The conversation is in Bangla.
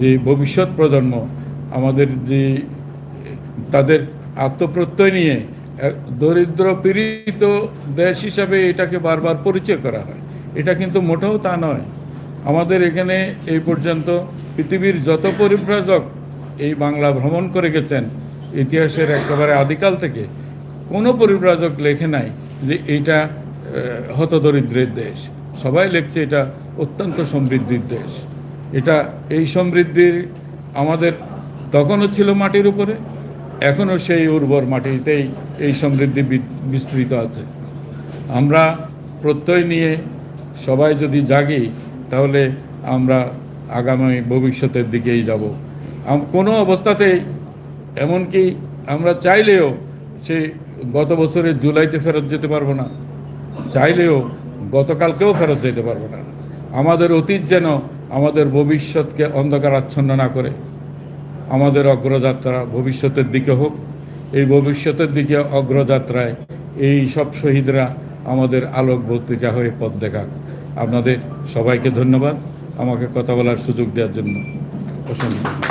যে ভবিষ্যৎ প্রজন্ম, আমাদের যে, তাদের আত্মপ্রত্যয় নিয়ে দরিদ্র পীড়িত দেশ হিসাবে এটাকে বারবার পরিচয় করা হয়। এটা কিন্তু মোটেও তা নয়। আমাদের এখানে এই পর্যন্ত পৃথিবীর যত পরিব্রাজক এই বাংলা ভ্রমণ করে গেছেন, ইতিহাসের একেবারে আদিকাল থেকে, কোনো পরিব্রাজক লেখে নাই যে এটা হতদরিদ্রের দেশ। সবাই লিখছে এটা অত্যন্ত সমৃদ্ধির দেশ। এটা এই সমৃদ্ধির আমাদের তখনও ছিল মাটির উপরে, এখনও সেই উর্বর মাটিতেই এই সমৃদ্ধি বিস্তৃত আছে। আমরা প্রত্যয় নিয়ে সবাই যদি জাগি, তাহলে আমরা আগামী ভবিষ্যতের দিকেই যাব। কোনো অবস্থাতেই, এমনকি আমরা চাইলেও সেই গত বছরের জুলাইতে ফেরত যেতে পারব না। চাইলেও গতকালকেও ফেরত যেতে পারব না। আমাদের অতীত যেন আমাদের ভবিষ্যৎকে অন্ধকার আচ্ছন্ন না করে আমাদের অগ্রযাত্রা ভবিষ্যতের দিকে হোক। এই ভবিষ্যতের দিকে অগ্রযাত্রায় এই সব শহীদরা আমাদের আলোক পত্রিকা হয়ে পথ দেখাক। আপনাদের সবাইকে ধন্যবাদ। আমাকে কথা বলার সুযোগ দেওয়ার জন্য অসংখ্য